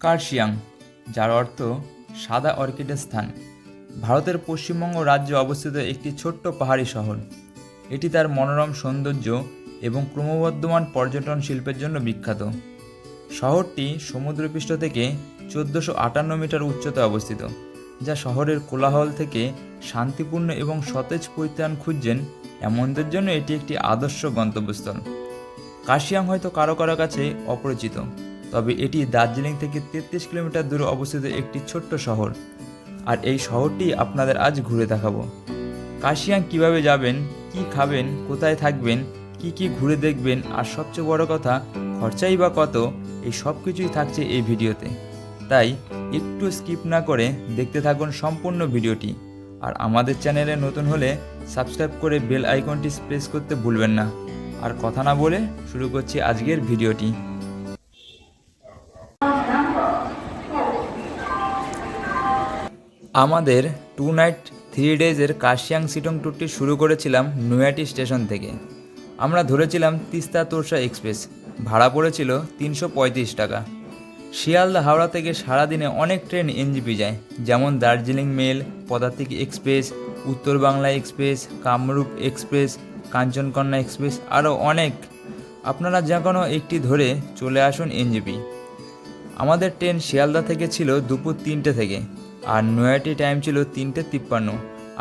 কার্শিয়াং, যার অর্থ সাদা অর্কিডের স্থান, ভারতের পশ্চিমবঙ্গ রাজ্যে অবস্থিত একটি ছোট্ট পাহাড়ি শহর। এটি তার মনোরম সৌন্দর্য এবং ক্রমবর্ধমান পর্যটন শিল্পের জন্য বিখ্যাত। শহরটি সমুদ্রপৃষ্ঠ থেকে চোদ্দোশো আটান্ন মিটার উচ্চতায় অবস্থিত, যা শহরের কোলাহল থেকে শান্তিপূর্ণ এবং সতেজ পরিত্রাণ খুঁজছেন এমনদের জন্য এটি একটি আদর্শ গন্তব্যস্থল। কাশিয়াং হয়তো কারও কারও কাছে অপরিচিত। তবে এটি দার্জিলিং থেকে তেত্রিশ কিলোমিটার দূরে অবস্থিত একটি ছোট্ট শহর। আর এই শহরটি আপনাদের আজ ঘুরে দেখাবো। কাশিয়াং কীভাবে যাবেন, কি খাবেন, কোথায় থাকবেন, কি কি ঘুরে দেখবেন, আর সবচেয়ে বড় কথা, খরচাই বা কত, এই সব কিছুই থাকছে এই ভিডিওতে। তাই একটু স্কিপ না করে দেখতে থাকুন সম্পূর্ণ ভিডিওটি। আর আমাদের চ্যানেলে নতুন হলে সাবস্ক্রাইব করে বেল আইকনটি প্রেস করতে ভুলবেন না। আর কথা না বলে শুরু করছি আজকের ভিডিওটি। আমাদের টু নাইট থ্রি ডেজের কাশিয়াং সিটং ট্যুরটি শুরু করেছিলাম নৈহাটি স্টেশন থেকে। আমরা ধরেছিলাম তিস্তা তোরসা এক্সপ্রেস ভাড়া পড়েছিল তিনশো পঁয়ত্রিশ টাকা। শিয়ালদা হাওড়া থেকে সারাদিনে অনেক ট্রেন এনজিপি যায়, যেমন Darjeeling mail, Padatik express Uttar Bangla express Kamrup express Kanchankanya express আরও অনেক। আপনারা যে কোনো একটি ধরে চলে আসুন এনজিপি। আমাদের ট্রেন শিয়ালদা থেকে ছিল দুপুর তিনটে থেকে। আর নৈহাটি টাইম ছিল তিনটে তিপ্পান্ন।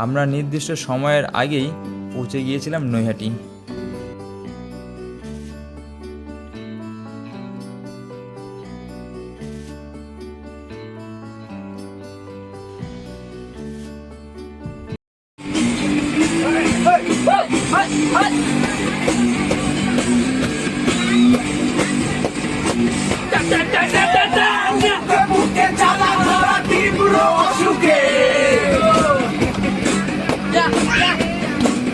আমরা নির্দিষ্ট সময়ের আগেই পৌঁছে গিয়েছিলাম নৈহাটি।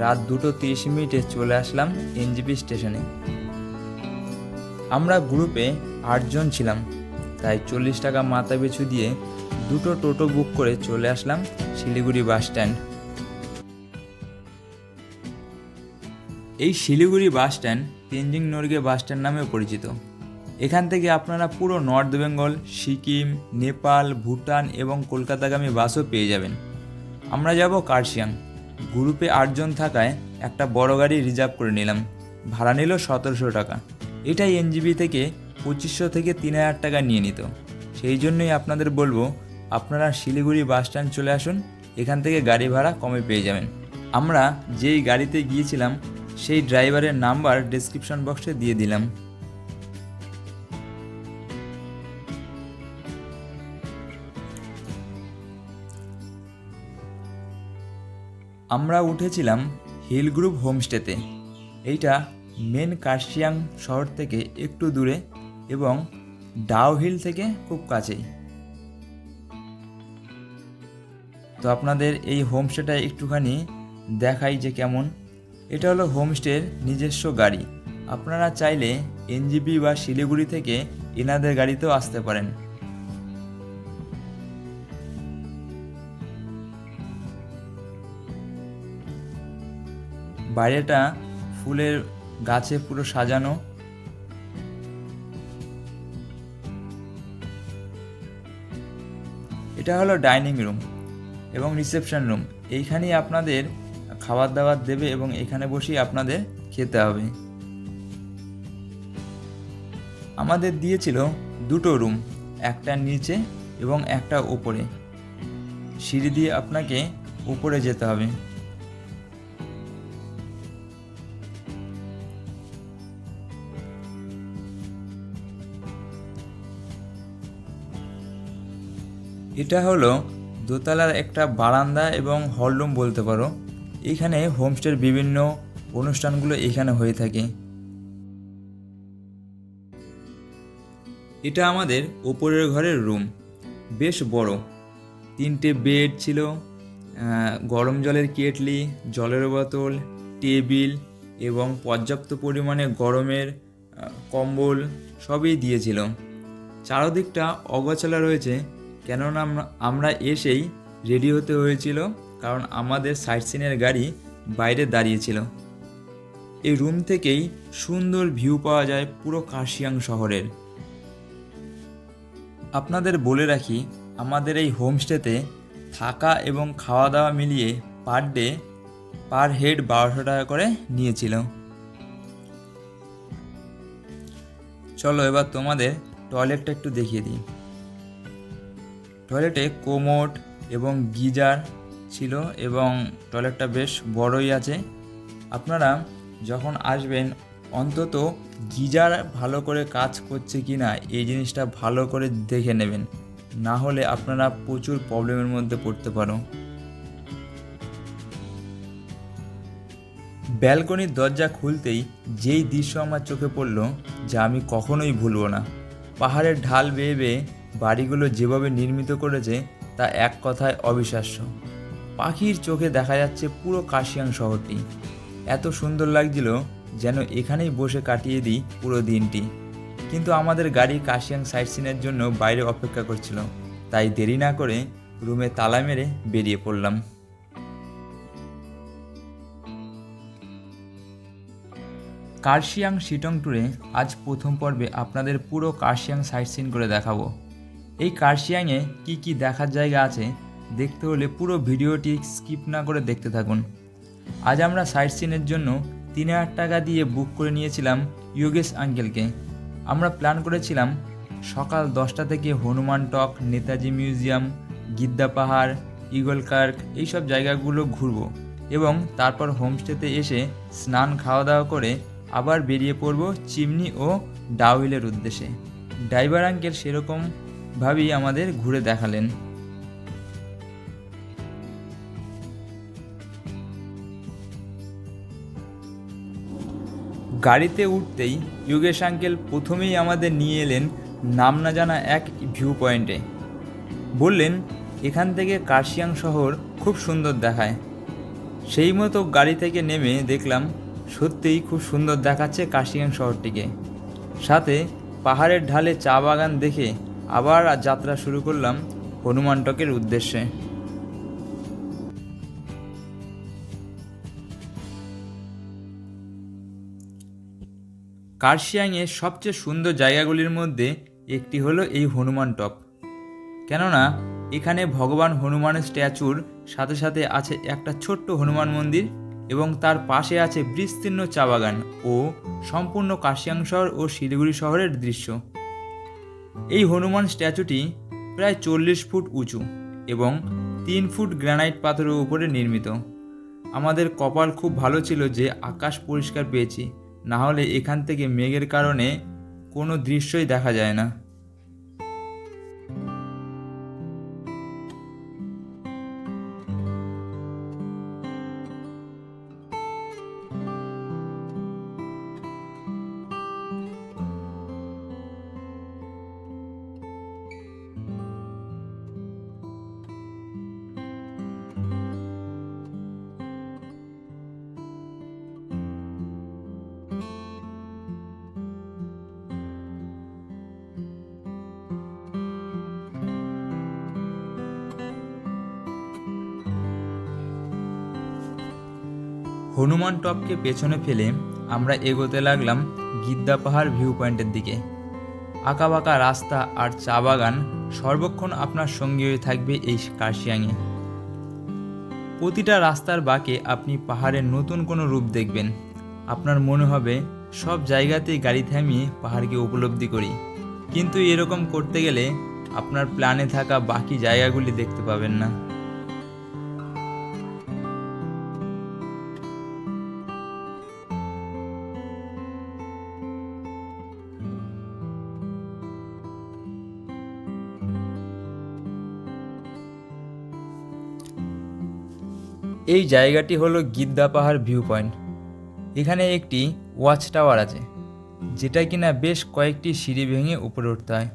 রাত দুটো তিরিশ মিনিটে চলে আসলাম এনজিপি স্টেশনে। আমরা গ্রুপে আটজন ছিলাম, তাই চল্লিশ টাকা মাথা পিছু দিয়ে দুটো টোটো বুক করে চলে আসলাম শিলিগুড়ি বাস স্ট্যান্ড। এই Siliguri bus stand Tenzing Norgay bus stand নামেও পরিচিত। এখান থেকে আপনারা পুরো নর্থ বেঙ্গল, সিকিম, নেপাল, ভুটান এবং কলকাতাগামী বাসও পেয়ে যাবেন। আমরা যাব কার্শিয়াং। গ্রুপে আটজন থাকায় একটা বড় গাড়ি রিজার্ভ করে নিলাম। ভাড়া নিল সতেরোশো টাকা। এটাই এনজিবি থেকে পঁচিশশো থেকে তিন হাজার টাকা নিয়ে নিত। সেই জন্যই আপনাদের বলব, আপনারা শিলিগুড়ি বাস স্ট্যান্ড চলে আসুন, এখান থেকে গাড়ি ভাড়া কমে পেয়ে যাবেন। আমরা যেই গাড়িতে গিয়েছিলাম, সেই ড্রাইভারের নাম্বার ডেসক্রিপশন বক্সে দিয়ে দিলাম। আমরা উঠেছিলাম হিল গ্রুপ হোমস্টেতে। এইটা মেন কার্শিয়াং শহর থেকে একটু দূরে এবং ডাও হিল থেকে খুব কাছেই। তো আপনাদের এই হোমস্টেটা একটুখানি দেখাই যে কেমন। এটা হলো হোমস্টের নিজস্ব গাড়ি। আপনারা চাইলে এনজিপি বা শিলিগুড়ি থেকে এনাদের গাড়িতেও আসতে পারেন। বাইরেটা ফুলের গাছে পুরো সাজানো। এটা হলো ডাইনিং রুম এবং রিসেপশন রুম। এইখানেই আপনাদের খাবার দাবার দেবে এবং এখানে বসেই আপনাদের খেতে হবে। আমাদের দিয়েছিল দুটো রুম, একটা নিচে এবং একটা উপরে। সিঁড়ি দিয়ে আপনাকে উপরে যেতে হবে। এটা হলো দোতলার একটা বারান্দা এবং হলরুম বলতে পারো। এখানে হোমস্টের বিভিন্ন অনুষ্ঠানগুলো এখানে হয়ে থাকে। এটা আমাদের ওপরের ঘরের রুম। বেশ বড়। তিনটে বেড ছিল গরম জলের কেটলি, জলের বোতল, টেবিল এবং পর্যাপ্ত পরিমাণে গরমের কম্বল সবই দিয়েছিল। চারদিকটা অগোছালো রয়েছে। কেননা আমরা- এসেই রেডি হতে হয়েছিল, কারণ আমাদের সাইট সিনের গাড়ি বাইরে দাঁড়িয়েছিল। এই রুম থেকেই সুন্দর ভিউ পাওয়া যায় পুরো কার্শিয়াং শহরের। আপনাদের বলে রাখি, আমাদের এই হোমস্টেতে থাকা এবং খাওয়া দাওয়া মিলিয়ে পার ডে পার হেড বারোশো টাকা করে নিয়েছিল। চলো এবার তোমাদের টয়লেটটা একটু দেখিয়ে দিই। টয়লেটে কোমোট এবং গিজার ছিল এবং টয়লেটটা বেশ বড়ই আছে। আপনারা যখন আসবেন, অন্তত গিজার ভালো করে কাজ করছে কি না এই জিনিসটা ভালো করে দেখে নেবেন। না হলে আপনারা প্রচুর প্রবলেমের মধ্যে পড়তে পারো। ব্যালকনির দরজা খুলতেই যেই দৃশ্য আমার চোখে পড়ল, যা আমি কখনোই ভুলবো না। পাহাড়ের ঢাল বেয়ে বেয়ে বাড়িগুলো যেভাবে নির্মিত করেছে, তা এক কথায় অবিশ্বাস্য। পাখির চোখে দেখা যাচ্ছে পুরো কাশিয়াং শহরটি। এত সুন্দর লাগছিল যেন এখানেই বসে কাটিয়ে দিই পুরো দিনটি। কিন্তু আমাদের গাড়ি কাশিয়াং সাইট সিনের জন্য বাইরে অপেক্ষা করছিল। তাই দেরি না করে রুমে তালা মেরে বেরিয়ে পড়লাম। কার্শিয়াং শিটং ট্যুরে আজ প্রথম পর্বে আপনাদের পুরো কার্শিয়াং সাইট সিন করে দেখাবো। এই কার্শিয়াংয়ে কি কি দেখার জায়গা আছে দেখতে হলে পুরো ভিডিওটি স্কিপ না করে দেখতে থাকুন। আজ আমরা সাইট সিনের জন্য তিন হাজার টাকা দিয়ে বুক করে নিয়েছিলাম যোগেশ আঙ্কেলকে। আমরা প্ল্যান করেছিলাম সকাল দশটা থেকে Hanuman Tok, Netaji museum, Giddha Pahar, eagle crag এইসব জায়গাগুলো ঘুরবো এবং তারপর হোমস্টেতে এসে স্নান খাওয়া দাওয়া করে আবার বেরিয়ে পড়ব চিমনি ও ডাউহিলের উদ্দেশ্যে। ড্রাইভার আঙ্কেল সেরকমভাবেই আমাদের ঘুরে দেখালেন। গাড়িতে উঠতেই যোগেশ আঙ্কেল প্রথমেই আমাদের নিয়ে এলেন নাম না জানা এক ভিউ পয়েন্টে বললেন, এখান থেকে কার্শিয়াং শহর খুব সুন্দর দেখায়। সেই মতো গাড়ি থেকে নেমে দেখলাম, সত্যিই খুব সুন্দর দেখাচ্ছে কার্শিয়াং শহরটিকে। সাথে পাহাড়ের ঢালে চা বাগান দেখে আবার যাত্রা শুরু করলাম হনুমানটকের উদ্দেশ্যে। কার্শিয়াংয়ের সবচেয়ে সুন্দর জায়গাগুলির মধ্যে একটি হলো এই হনুমান টপ কেননা, এখানে ভগবান হনুমানের স্ট্যাচুর সাথে সাথে আছে একটা ছোট্ট হনুমান মন্দির এবং তার পাশে আছে বিস্তীর্ণ চা বাগান ও সম্পূর্ণ কাশিয়াং শহর ও শিলিগুড়ি শহরের দৃশ্য। এই হনুমান স্ট্যাচুটি প্রায় চল্লিশ ফুট উঁচু এবং তিন ফুট গ্রানাইট পাথরের উপরে নির্মিত। আমাদের কপাল খুব ভালো ছিল যে আকাশ পরিষ্কার পেয়েছি, না হলে এখান থেকে মেঘের কারণে কোনো দৃশ্যই দেখা যায় না। হনুমান টপকে পেছনে ফেলে আমরা এগোতে লাগলাম গিদ্দা পাহাড় ভিউ পয়েন্টের দিকে আঁকাবাঁকা রাস্তা আর চা বাগান সর্বক্ষণ আপনার সঙ্গী হয়ে থাকবে এই কার্শিয়াংয়ে। প্রতিটা রাস্তার বাঁকে আপনি পাহাড়ের নতুন কোনো রূপ দেখবেন। আপনার মনে হবে সব জায়গাতেই গাড়ি থামিয়ে পাহাড়কে উপলব্ধি করি। কিন্তু এরকম করতে গেলে আপনার প্ল্যানে থাকা বাকি জায়গাগুলি দেখতে পাবেন না। এই জায়গাটি হলো গিদ্দা পাহাড় ভিউ পয়েন্ট এখানে একটি ওয়াচ টাওয়ার আছে, যেটা কিনা বেশ কয়েকটি সিঁড়ি ভেঙে উপরে উঠতে হয়।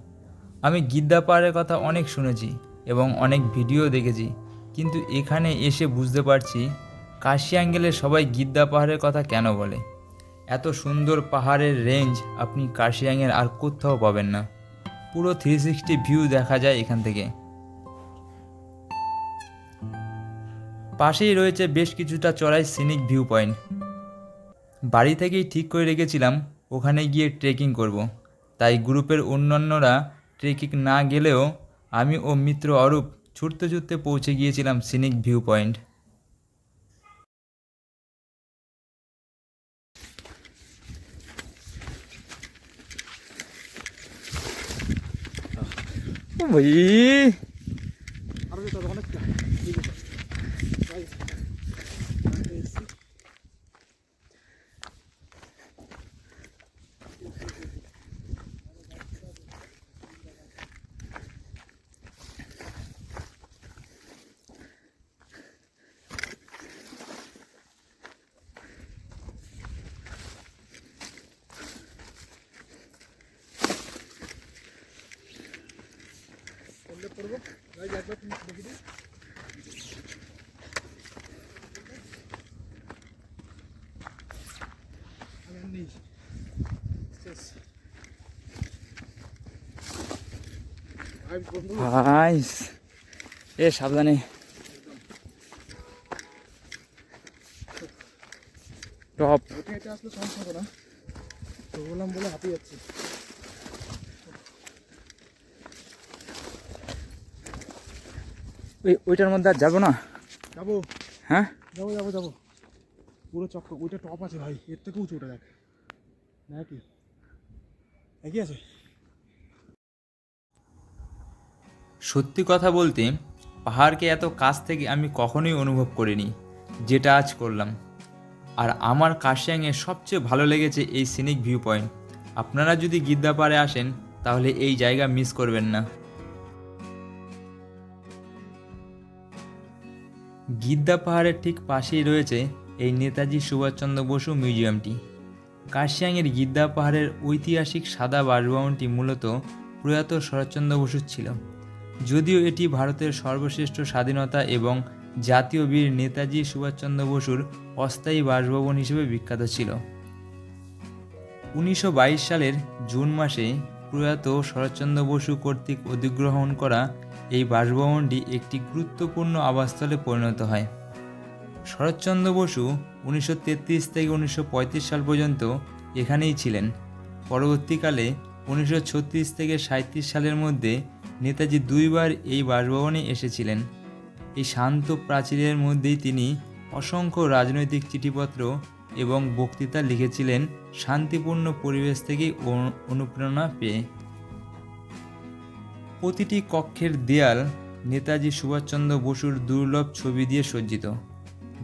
আমি গিদ্দা পাহাড়ের কথা অনেক শুনেছি এবং অনেক ভিডিও দেখেছি, কিন্তু এখানে এসে বুঝতে পারছি কাশিয়াঙ্গেলে সবাই গিদ্দা পাহাড়ের কথা কেন বলে। এত সুন্দর পাহাড়ের রেঞ্জ আপনি কাশিয়াঙ্গের আর কোথাও পাবেন না। পুরো থ্রি সিক্সটি ভিউ দেখা যায় এখান থেকে। পাশেই রয়েছে বেশ কিছুটা চড়াই সিনিক ভিউ পয়েন্ট বাড়ি থেকেই ঠিক করে রেখেছিলাম ওখানে গিয়ে ট্রেকিং করব। তাই গ্রুপের অন্যান্যরা ট্রেকিং না গেলেও আমি ও মিত্র অরূপ ছুটতে ছুটতে পৌঁছে গিয়েছিলাম সিনিক ভিউ পয়েন্ট এ সাবধানে। টপ এটা আসলে সমস্যা না। তো বললাম বলে হাঁপিয়ে যাচ্ছি। ওই ওইটার মধ্যে আর যাব না? যাব। হ্যাঁ? যাব যাব যাব। পুরো চক্র ওইটা টপ আছে ভাই এর থেকে উঁচু ওটা দেখ। নাকি? একই আছে। সত্যি কথা বলতে পাহাড়কে এত কাছ থেকে আমি কখনোই অনুভব করিনি যেটা আজ করলাম। আর আমার কাশিয়াংয়ে সবচেয়ে ভালো লেগেছে এই সিনিক ভিউ পয়েন্ট আপনারা যদি গিদ্দাপাড়ে আসেন তাহলে এই জায়গা মিস করবেন না। গিদ্দা পাহাড়ের ঠিক পাশেই রয়েছে এই নেতাজি সুভাষচন্দ্র বসু মিউজিয়ামটি। কাশিয়াংয়ের গিদ্দা পাহাড়ের ঐতিহাসিক সাদা বাসভবনটি মূলত প্রয়াত শরৎচন্দ্র বসুর ছিল। যদিও এটি ভারতের সর্বশ্রেষ্ঠ স্বাধীনতা এবং জাতীয় বীর নেতাজি সুভাষচন্দ্র বসুর অস্থায়ী বাসভবন হিসেবে বিখ্যাত ছিল। উনিশশো বাইশ সালের জুন মাসে প্রয়াত শরৎচন্দ্র বসু কর্তৃক অধিগ্রহণ করা এই বাসভবনটি একটি গুরুত্বপূর্ণ আবাসস্থলে পরিণত হয়। শরৎচন্দ্র বসু উনিশশো তেত্রিশ থেকে উনিশশো পঁয়ত্রিশ সাল পর্যন্ত এখানেই ছিলেন। পরবর্তীকালে উনিশশো ছত্রিশ থেকে সাঁত্রিশ সালের মধ্যে নেতাজি দুইবার এই বাসভবনে এসেছিলেন। এই শান্ত প্রাচীরের মধ্যেই তিনি অসংখ্য রাজনৈতিক চিঠিপত্র এবং বক্তৃতা লিখেছিলেন, শান্তিপূর্ণ পরিবেশ থেকে অনু- অনুপ্রেরণা পেয়ে। প্রতিটি কক্ষের দেয়াল নেতাজি সুভাষচন্দ্র বসুর দুর্লভ ছবি দিয়ে সজ্জিত,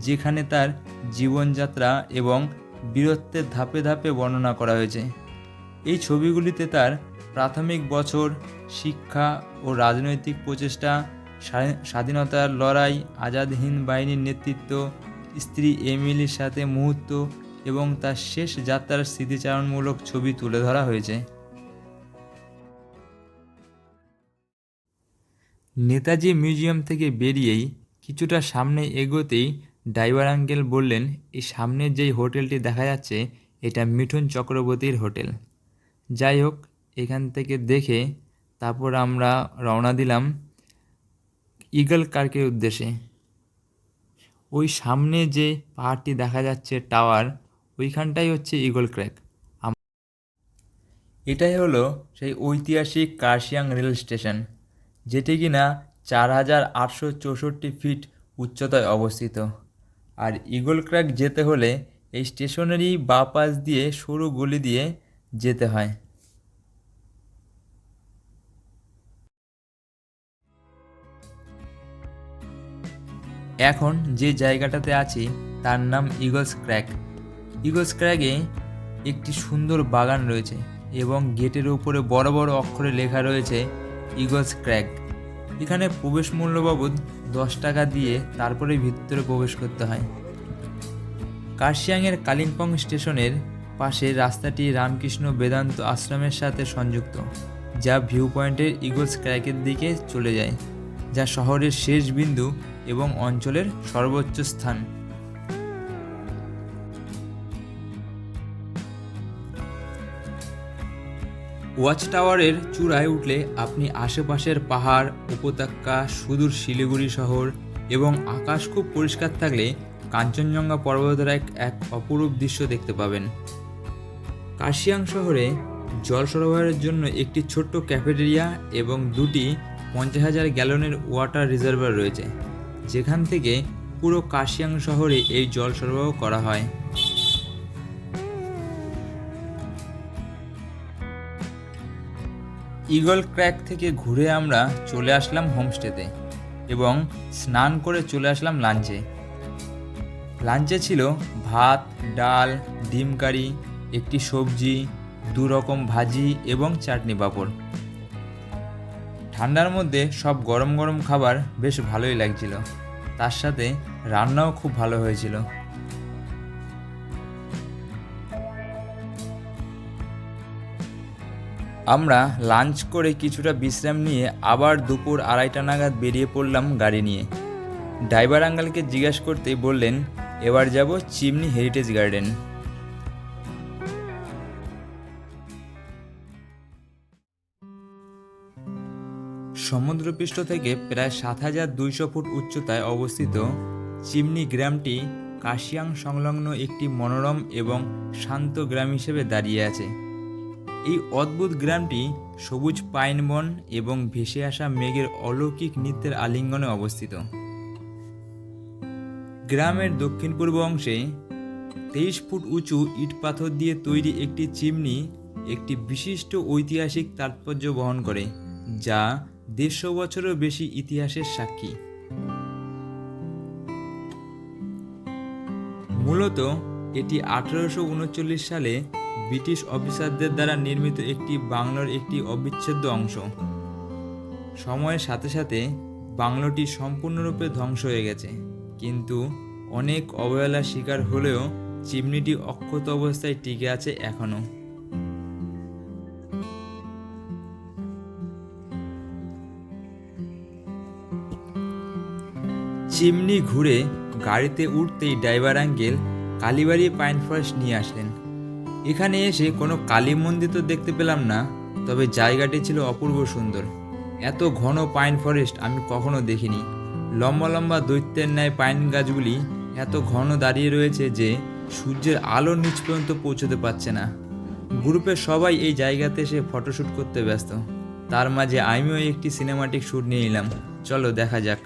যেখানে তার জীবনযাত্রা এবং বীরত্বের ধাপে ধাপে বর্ণনা করা হয়েছে। এই ছবিগুলিতে তার প্রাথমিক বছর, শিক্ষা ও রাজনৈতিক প্রচেষ্টা স্বাধীনতার লড়াই, আজাদ হিন্দ বাহিনীর নেতৃত্ব, স্ত্রী এমিলির সাথে মুহূর্ত এবং তার শেষ যাত্রার স্মৃতিচারণমূলক ছবি তুলে ধরা হয়েছে। নেতাজি মিউজিয়াম থেকে বেরিয়েই কিছুটা সামনে এগোতেই ড্রাইভার আঙ্কেল বললেন, এই সামনের যেই হোটেলটি দেখা যাচ্ছে, এটা মিঠুন চক্রবর্তীর হোটেল। যাই হোক, এখান থেকে দেখে তারপর আমরা রওনা দিলাম ইগল কার্কের উদ্দেশ্যে। ওই সামনে যে পাহাড়টি দেখা যাচ্ছে, টাওয়ার, ওইখানটাই হচ্ছে ইগল ক্র্যাক। এটাই হলো সেই ঐতিহাসিক কার্শিয়াং রেল স্টেশন। যেটি কিনা চার হাজার আটশো চৌষট্টি ফিট উচ্চতায় অবস্থিত। আর ইগল ক্র্যাক যেতে হলে এই স্টেশনেরই বাঁ পাশ দিয়ে সরু গলি দিয়ে যেতে হয়। এখন যে জায়গাটাতে আছি, তার নাম ইগলস ক্র্যাক। ইগলস ক্র্যাকে একটি সুন্দর বাগান রয়েছে এবং গেটের উপরে বড় বড় অক্ষরে লেখা রয়েছে ইগলস ক্র্যাক এখানে প্রবেশ মূল্য বাবদ দশ টাকা দিয়ে তারপরে ভিতরে প্রবেশ করতে হয়। কার্শিয়াংয়ের কালিম্পং স্টেশনের পাশে রাস্তাটি রামকৃষ্ণ বেদান্ত আশ্রমের সাথে সংযুক্ত, যা ভিউ পয়েন্টের ইগলস ক্র্যাকের দিকে চলে যায়, যা শহরের শেষ বিন্দু এবং অঞ্চলের সর্বোচ্চ স্থান। ওয়াচ টাওয়ারের চূড়ায় উঠলে আপনি আশেপাশের পাহাড়, উপত্যকা, সুদূর শিলিগুড়ি শহর এবং আকাশ খুব পরিষ্কার থাকলে কাঞ্চনজঙ্ঘা পর্বতের এক এক অপরূপ দৃশ্য দেখতে পাবেন। কার্শিয়াং শহরে জল সরবরাহের জন্য একটি ছোট্ট ক্যাফেটেরিয়া এবং দুটি পঞ্চাশ হাজার গ্যালনের ওয়াটার রিজার্ভার রয়েছে, যেখান থেকে পুরো কার্শিয়াং শহরে এই জল সরবরাহ করা হয়। ইগল ক্র্যাক থেকে ঘুরে আমরা চলে আসলাম হোমস্টেতে এবং স্নান করে চলে আসলাম লাঞ্চে। লাঞ্চে ছিল ভাত, ডাল, ডিম কারি, একটি সবজি, দু রকম ভাজি এবং চাটনি পাঁপড়। ঠান্ডার মধ্যে সব গরম গরম খাবার বেশ ভালোই লাগছিল। তার সাথে রান্নাও খুব ভালো হয়েছিল। আমরা লাঞ্চ করে কিছুটা বিশ্রাম নিয়ে আবার দুপুর আড়াইটা নাগাদ বেরিয়ে পড়লাম গাড়ি নিয়ে। ড্রাইভার আঙ্গালকে জিজ্ঞাসা করতেই বললেন, এবার যাব চিমনি হেরিটেজ গার্ডেন। সমুদ্রপৃষ্ঠ থেকে প্রায় সাত হাজার দুইশো ফুট উচ্চতায় অবস্থিত চিমনি গ্রামটি কাশিয়াং সংলগ্ন একটি মনোরম এবং শান্ত গ্রাম হিসেবে দাঁড়িয়ে আছে। এই অদ্ভুত গ্রামটি সবুজ পাইন বন এবং ভেসে আসা মেঘের অলৌকিক নৃত্যের আলিঙ্গনে অবস্থিত। গ্রামের দক্ষিণ পূর্ব অংশে তেইশ ফুট উঁচু ইট পাথর দিয়ে তৈরি একটি চিমনি একটি বিশিষ্ট ঐতিহাসিক তাৎপর্য বহন করে, যা দেড়শো বছরেরও বেশি ইতিহাসের সাক্ষী। মূলত এটি আঠারোশো উনচল্লিশ সালে ব্রিটিশ অফিসারদের দ্বারা নির্মিত একটি বাংলোর একটি অবিচ্ছেদ্য অংশ। সময়ের সাথে সাথে বাংলোটি সম্পূর্ণরূপে ধ্বংস হয়ে গেছে। কিন্তু অনেক অবহেলার শিকার হলেও চিমনিটি অক্ষত অবস্থায় টিকে আছে এখনও। চিমনি ঘুরে গাড়িতে উঠতেই driver uncle Kalibari pine forest নিয়ে আসলেন। এখানে এসে কোনো কালী মন্দির তো দেখতে পেলাম না, তবে জায়গাটি ছিল অপূর্ব সুন্দর। এত ঘন পাইন ফরেস্ট আমি কখনো দেখিনি। লম্বা লম্বা দৈত্যের ন্যায় পাইন গাছগুলি এত ঘন দাঁড়িয়ে রয়েছে যে সূর্যের আলো নিচ পর্যন্ত পৌঁছতে পারছে না। গ্রুপের সবাই এই জায়গাতে এসে ফটোশ্যুট করতে ব্যস্ত। তার মাঝে আমিও একটি সিনেমাটিক শ্যুট নিয়ে নিলাম চলো দেখা যাক।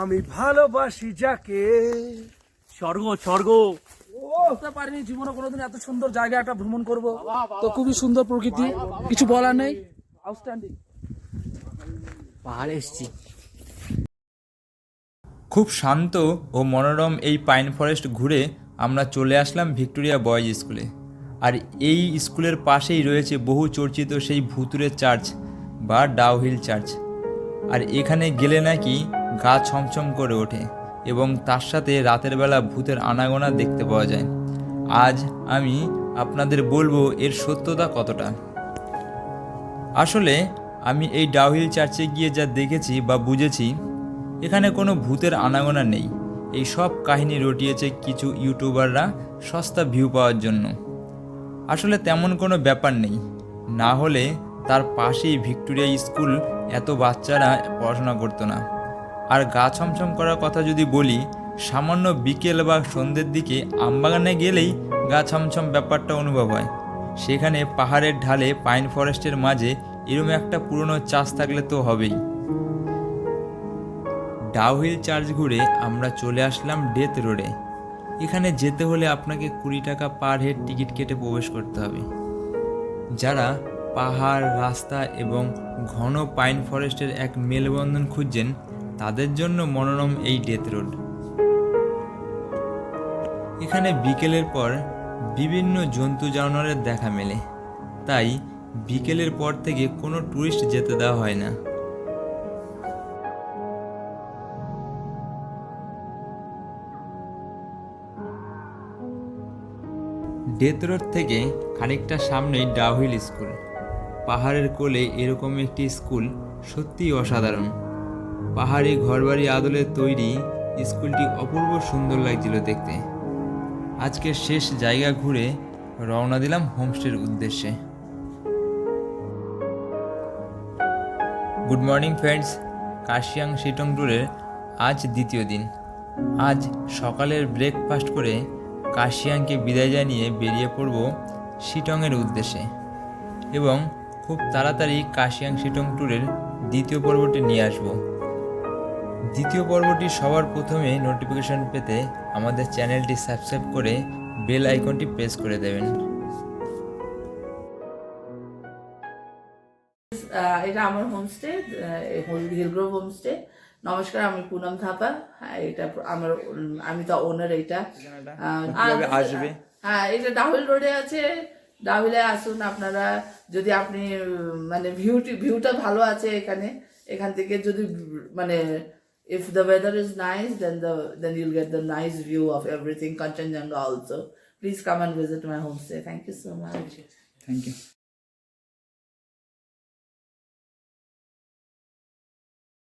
আমি ভালোবাসি যাকে। স্বর্গ স্বর্গ। ভাবতে পারিনি জীবনে কোনোদিন এত সুন্দর জায়গা একটা ভ্রমণ করব। তো খুবই সুন্দর প্রকৃতি কিছু বলার নেই? আউটস্ট্যান্ডিং পাহাড়ে এসছি। খুব শান্ত ও মনোরম এই পাইন ফরেস্ট ঘুরে আমরা চলে আসলাম ভিক্টোরিয়া বয়েজ স্কুলে। আর এই স্কুলের পাশেই রয়েছে বহু চর্চিত সেই ভুতুরে চার্চ বা ডাউহিল চার্চ। আর এখানে গেলে নাকি গা ছমছম করে ওঠে এবং তার সাথে রাতের বেলা ভূতের আনাগোনা দেখতে পাওয়া যায়। আজ আমি আপনাদের বলব এর সত্যতা কতটা। আসলে আমি এই ডাউহিল চার্চে গিয়ে যা দেখেছি বা বুঝেছি, এখানে কোনো ভূতের আনাগোনা নেই। এই সব কাহিনী রটিয়েছে কিছু ইউটিউবাররা সস্তা ভিউ পাওয়ার জন্য। আসলে তেমন কোনো ব্যাপার নেই। না হলে তার পাশেই ভিক্টোরিয়া স্কুল এত বাচ্চারা পড়াশোনা করতো না। আর গা ছমছম করার কথা যদি বলি, সামান্য বিকেল বা সন্ধ্যের দিকে আমবাগানে গেলেই গা ছমছম ব্যাপারটা অনুভব হয়। সেখানে পাহাড়ের ঢালে পাইন ফরেস্টের মাঝে এরম একটা পুরনো চাষ থাকলে তো হবেই। ডাউহিল চার্চ ঘুরে আমরা চলে আসলাম ডেথ রোডে। এখানে যেতে হলে আপনাকে কুড়ি টাকা পার হেড টিকিট কেটে প্রবেশ করতে হবে। যারা পাহাড়, রাস্তা এবং ঘন পাইন ফরেস্টের এক মেলবন্ধন খুঁজছেন, তাদের জন্য মনোরম এই ডেথ রোড এখানে বিকেলের পর বিভিন্ন জন্তু জানোয়ারের দেখা মেলে। তাই বিকেলের পর থেকে কোনো ট্যুরিস্ট যেতে দেওয়া হয় না। ডেথ রোড থেকে খানিকটা সামনেই ডাউহিল স্কুল। পাহাড়ের কোলে এরকম একটি স্কুল সত্যিই অসাধারণ। পাহাড়ি ঘরবাড়ি আদলে তৈরি স্কুলটি অপূর্ব সুন্দর লাগছিল দেখতে। আজকে শেষ জায়গা ঘুরে রওনা দিলাম হোমস্টের উদ্দেশ্যে। Good morning friends, Kurseong Sittong ট্যুরের আজ দ্বিতীয় দিন। আজ সকালের ব্রেকফাস্ট করে কাশিয়াংকে বিদায় জানিয়ে বেরিয়ে পড়ব শিটংয়ের উদ্দেশ্যে এবং খুব তাড়াতাড়ি কাশিয়াং শিটং ট্যুরের দ্বিতীয় পর্বটি নিয়ে আসব। দ্বিতীয় পর্বটি সবার প্রথমে নোটিফিকেশন পেতে আমাদের চ্যানেলটি সাবস্ক্রাইব করে বেল আইকনটি প্রেস করে দেবেন। এটা আমার হোমস্টে হিলগ্রোভ হোমস্টে নমস্কার আমি পুনম থাপা। হ্যাঁ এটা আমার আমি তো ওনার এটা। আসবে? হ্যাঁ এটা ডাহুল রোডে আছে। ডাহুলে আসুন আপনারা। যদি আপনি মানে ভিউটি ভিউটা ভালো আছে এখানে এখান থেকে যদি মানে if the weather is nice then the then you'll get the nice view of everything Kanchenjunga also please come and visit my homestay thank you so much thank you